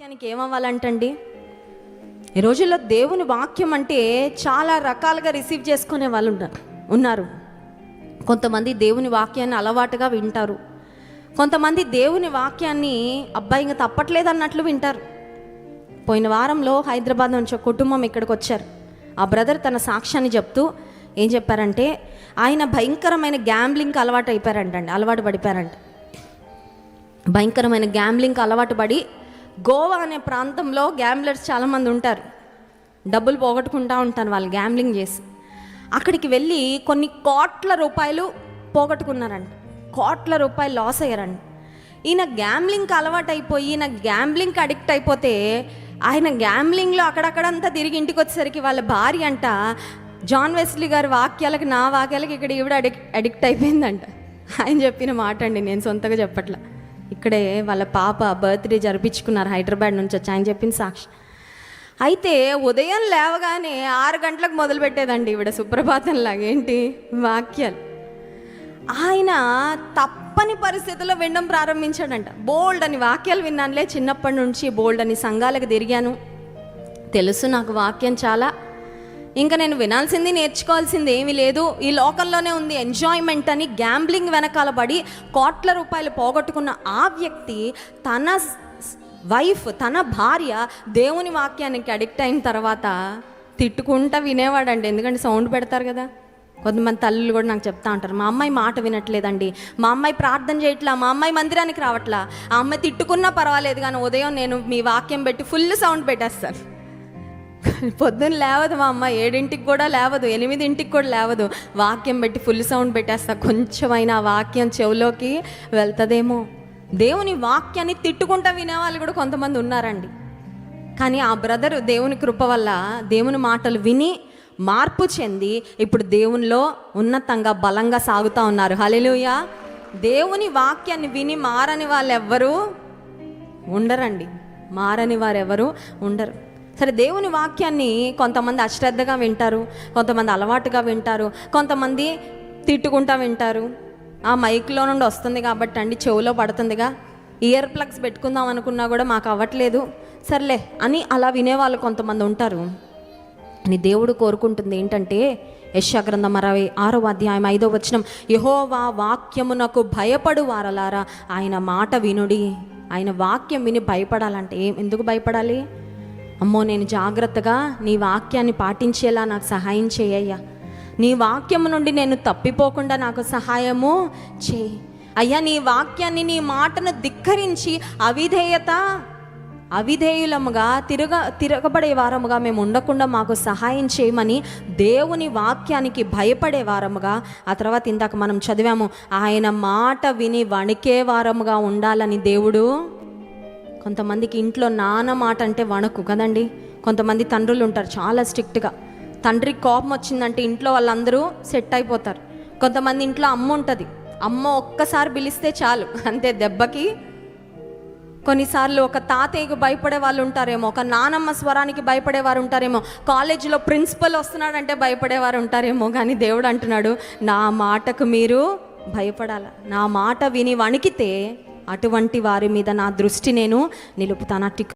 వాక్యానికి ఏమవ్వాలంటండి? ఈ రోజుల్లో దేవుని వాక్యం అంటే చాలా రకాలుగా రిసీవ్ చేసుకునే వాళ్ళు ఉన్నారు ఉన్నారు. కొంతమంది దేవుని వాక్యాన్ని అలవాటుగా వింటారు. కొంతమంది దేవుని వాక్యాన్ని అబ్బాయి ఇంకా తప్పట్లేదు అన్నట్లు వింటారు. పోయిన వారంలో హైదరాబాద్ నుంచి ఒక కుటుంబం ఇక్కడికి వచ్చారు. ఆ బ్రదర్ తన సాక్ష్యాన్ని చెప్తూ ఏం చెప్పారంటే ఆయన భయంకరమైన గ్యాంబ్లింగ్కి అలవాటు అయిపోయారంటండి అలవాటు పడిపోయారంట. భయంకరమైన గ్యాంబ్లింగ్కి అలవాటు పడి గోవా అనే ప్రాంతంలో గ్యాంబ్లర్స్ చాలామంది ఉంటారు. డబ్బులు పోగొట్టుకుంటూ ఉంటారు వాళ్ళు గ్యాంబ్లింగ్ చేసి. అక్కడికి వెళ్ళి కొన్ని కోట్ల రూపాయలు పోగొట్టుకున్నారంట. కోట్ల రూపాయలు లాస్ అయ్యారంట. ఈయన గ్యాంబ్లింగ్కి అలవాటు ఈయన గ్యాంబ్లింగ్కి అడిక్ట్ అయిపోతే ఆయన గ్యాంబ్లింగ్లో అక్కడక్కడంతా తిరిగి ఇంటికి వచ్చేసరికి వాళ్ళ భార్య అంట జాన్ వెస్లీ గారి వాక్యాలకు నా వాక్యాలకు ఇక్కడ ఈవిడ అడిక్ట్ అడిక్ట్ అయిపోయిందంట. ఆయన చెప్పిన మాట అండి నేను సొంతగా చెప్పట్లా. ఇక్కడే వాళ్ళ పాప బర్త్డే జరిపించుకున్నారు హైదరాబాద్ నుంచి వచ్చి ఆయన చెప్పిన సాక్షి. అయితే ఉదయం లేవగానే ఆరు గంటలకు మొదలుపెట్టేదండి ఈవిడ సుప్రభాతం లాగా. ఏంటి? వాక్యాలు. ఆయన తప్పని పరిస్థితుల్లో వినడం ప్రారంభించాడంట. బోల్డ్ అని వాక్యాలు విన్నానులే చిన్నప్పటి నుంచి బోల్డ్ అని సంఘాలకు తిరిగాను. తెలుసు నాకు వాక్యం చాలా. ఇంకా నేను వినాల్సింది నేర్చుకోవాల్సింది ఏమీ లేదు. ఈ లోకల్లోనే ఉంది ఎంజాయ్మెంట్ అని గ్యాంబ్లింగ్ వెనకాల పడి కోట్ల రూపాయలు పోగొట్టుకున్న ఆ వ్యక్తి తన వైఫ్ తన భార్య దేవుని వాక్యానికి అడిక్ట్ అయిన తర్వాత తిట్టుకుంటా వినేవాడండి. ఎందుకంటే సౌండ్ పెడతారు కదా. కొంతమంది తల్లులు కూడా నాకు చెప్తా ఉంటారు మా అమ్మాయి మాట వినట్లేదండి. మా అమ్మాయి ప్రార్థన చేయట్లా మా అమ్మాయి మందిరానికి రావట్లా. ఆ అమ్మాయి తిట్టుకున్నా పర్వాలేదు కానీ ఉదయం నేను మీ వాక్యం పెట్టి ఫుల్ సౌండ్ పెట్టేస్తాను. పొద్దున్న లేవదు మా అమ్మ ఏడింటికి కూడా లేవదు ఎనిమిదింటికి కూడా లేవదు. వాక్యం పెట్టి ఫుల్ సౌండ్ పెట్టేస్తా. కొంచెమైనా వాక్యం చెవులోకి వెళ్తుందేమో. దేవుని వాక్యాన్ని తిట్టుకుంటా వినేవాళ్ళు కూడా కొంతమంది ఉన్నారండి. కానీ ఆ బ్రదర్ దేవుని కృప వల్ల దేవుని మాటలు విని మార్పు చెంది ఇప్పుడు దేవునిలో ఉన్నతంగా బలంగా సాగుతూ ఉన్నారు. హలెలుయ దేవుని వాక్యాన్ని విని మారని వాళ్ళెవ్వరూ ఉండరండి. మారని వారెవరూ ఉండరు. సరే దేవుని వాక్యాన్ని కొంతమంది అశ్రద్ధగా వింటారు కొంతమంది అలవాటుగా వింటారు కొంతమంది తిట్టుకుంటా వింటారు. ఆ మైక్లో నుండి వస్తుంది కాబట్టి అండి చెవులో పడుతుందిగా. ఇయర్ ప్లగ్స్ పెట్టుకుందాం అనుకున్నా కూడా మాకు అవ్వట్లేదు. సర్లే అని అలా వినేవాళ్ళు కొంతమంది ఉంటారు. అని దేవుడు కోరుకుంటుంది ఏంటంటే యశా అరవై ఆరో అధ్యాయం ఐదో వచనం యహోవా వాక్యమునకు భయపడు వారలారా ఆయన మాట వినుడి. ఆయన వాక్యం విని భయపడాలంటే ఎందుకు భయపడాలి? అమ్మో నేను జాగ్రత్తగా నీ వాక్యాన్ని పాటించేలా నాకు సహాయం చేయయ్యా నీ వాక్యము నుండి నేను తప్పిపోకుండా నాకు సహాయము చేయి. అయ్యా నీ వాక్యాన్ని నీ మాటను ధిక్కరించి అవిధేయత అవిధేయులముగా తిరగ తిరగబడే వారముగా మేము ఉండకుండా మాకు సహాయం చేయమని దేవుని వాక్యానికి భయపడే వారముగా ఆ తర్వాత ఇందాక మనం చదివాము ఆయన మాట విని వణికే వారముగా ఉండాలని దేవుడు కొంతమందికి ఇంట్లో నాన్న మాట అంటే వణకు కదండి. కొంతమంది తండ్రులు ఉంటారు చాలా స్ట్రిక్ట్గా. తండ్రికి కోపం వచ్చిందంటే ఇంట్లో వాళ్ళందరూ సెట్ అయిపోతారు. కొంతమంది ఇంట్లో అమ్మ ఉంటుంది. అమ్మ ఒక్కసారి పిలిస్తే చాలు. అంతే దెబ్బకి. కొన్నిసార్లు ఒక తాతయ్యకు భయపడే వాళ్ళు ఉంటారేమో ఒక నానమ్మ స్వరానికి భయపడేవారు ఉంటారేమో కాలేజీలో ప్రిన్సిపల్ వస్తున్నాడంటే భయపడేవారు ఉంటారేమో కానీ దేవుడు అంటున్నాడు నా మాటకు మీరు భయపడాల. నా మాట విని వణికితే అటువంటి వారి మీద నా దృష్టి నేను నిలుపుతాను. అట్టి